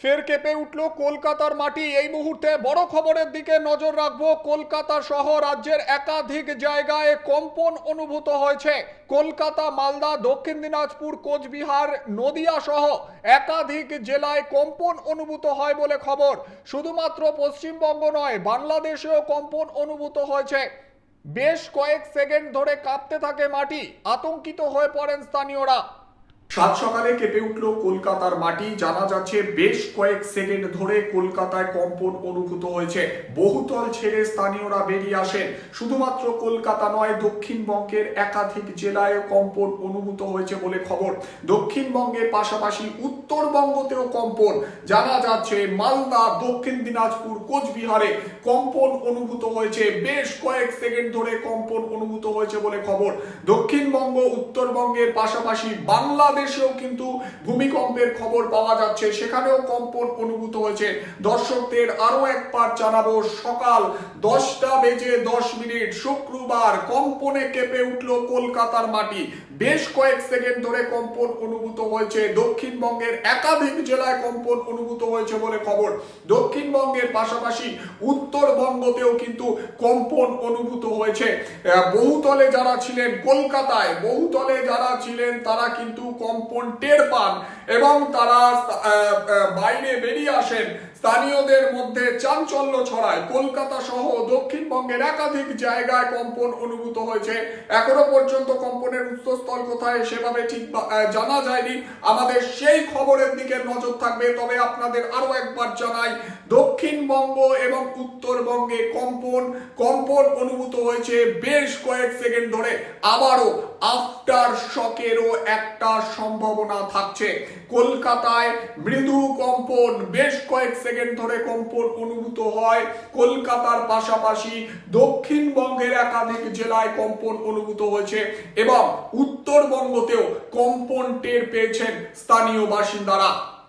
ফের কেঁপে উঠল কলকাতার মাটি। এই মুহূর্তে বড় খবরের দিকে নজর রাখব কলকাতা সহ রাজ্যের একাধিক জায়গায় কম্পন অনুভূত হয়েছে। কলকাতা, মালদা, দক্ষিণ দিনাজপুর, কোচবিহার, নদিয়া সহ একাধিক জেলায় কম্পন অনুভূত হয় বলে খবর। শুধুমাত্র পশ্চিমবঙ্গ নয়, বাংলাদেশেও কম্পন অনুভূত হয়েছে। বেশ কয়েক সেকেন্ড ধরে কাঁপতে থাকে মাটি, আতঙ্কিত হয়ে পড়েন স্থানীয়রা। সাত সকালে কেঁপে উঠল কলকাতার মাটি। জানা যাচ্ছে, বেশ কয়েক সেকেন্ড ধরে কলকাতায় কম্পন অনুভূত হয়েছে। বহুতল ছেড়ে স্থানীয়রা বেরিয়ে আসেন। শুধুমাত্র কলকাতা নয়, দক্ষিণবঙ্গের একাধিক জেলায় কম্পন অনুভূত হয়েছে বলে খবর। দক্ষিণবঙ্গের পাশাপাশি উত্তরবঙ্গতেও কম্পন। জানা যাচ্ছে, মালদা, দক্ষিণ দিনাজপুর, কোচবিহারে কম্পন অনুভূত হয়েছে। বেশ কয়েক সেকেন্ড ধরে কম্পন অনুভূত হয়েছে বলে খবর। দক্ষিণবঙ্গ, উত্তরবঙ্গের পাশাপাশি বাংলাদেশেও কিন্তু ভূমিকম্পের খবর পাওয়া যাচ্ছে। সেখানেও কম্পন অনুভূত হয়েছে। দর্শকদের আরও একবার জানাব, সকাল দশটা বেজে দশ মিনিট, শুক্রবার কম্পনে কেঁপে উঠল কলকাতার মাটি। বেশ কয়েক সেকেন্ড ধরে কম্পন অনুভূত হয়েছে। দক্ষিণবঙ্গের একাধিক জেলায় কম্পন অনুভূত হয়েছে বলে খবর। দক্ষিণবঙ্গের পাশাপাশি উত্তরবঙ্গতেও কিন্তু কম্পন অনুভূত হয়েছে। বহুতলে যারা ছিলেন কলকাতায়, বহুতলে যারা ছিলেন তারা কিন্তু কম্পন টের পান এবং তারা বাইরে বেরিয়ে আসেন। স্থানীয়দের মধ্যে চাঞ্চল্য ছড়ায়। কলকাতা সহ দক্ষিণবঙ্গের একাধিক জায়গায় কম্পন অনুভূত হয়েছে। এখনও পর্যন্ত কম্পনের উৎসস্থল কোথায় সেভাবে ঠিক জানা যায়নি। আমাদের সেই খবরের দিকে নজর থাকবে। তবে আপনাদের আরও একবার জানাই, দক্ষিণবঙ্গ এবং উত্তরবঙ্গে কম্পন কম্পন অনুভূত হয়েছে বেশ কয়েক সেকেন্ড ধরে। আবারও আফটার শকেরও একটা সম্ভাবনা থাকছে। কলকাতায় মৃদু কম্পন বেশ কয়েক সেকেন্ড ধরে কম্পন অনুভূত হয়। কলকাতার পাশাপাশি দক্ষিণবঙ্গের একাধিক জেলায় কম্পন অনুভূত হয়েছে এবং উত্তরবঙ্গতেও কম্পন টের পেয়েছেন স্থানীয় বাসিন্দারা।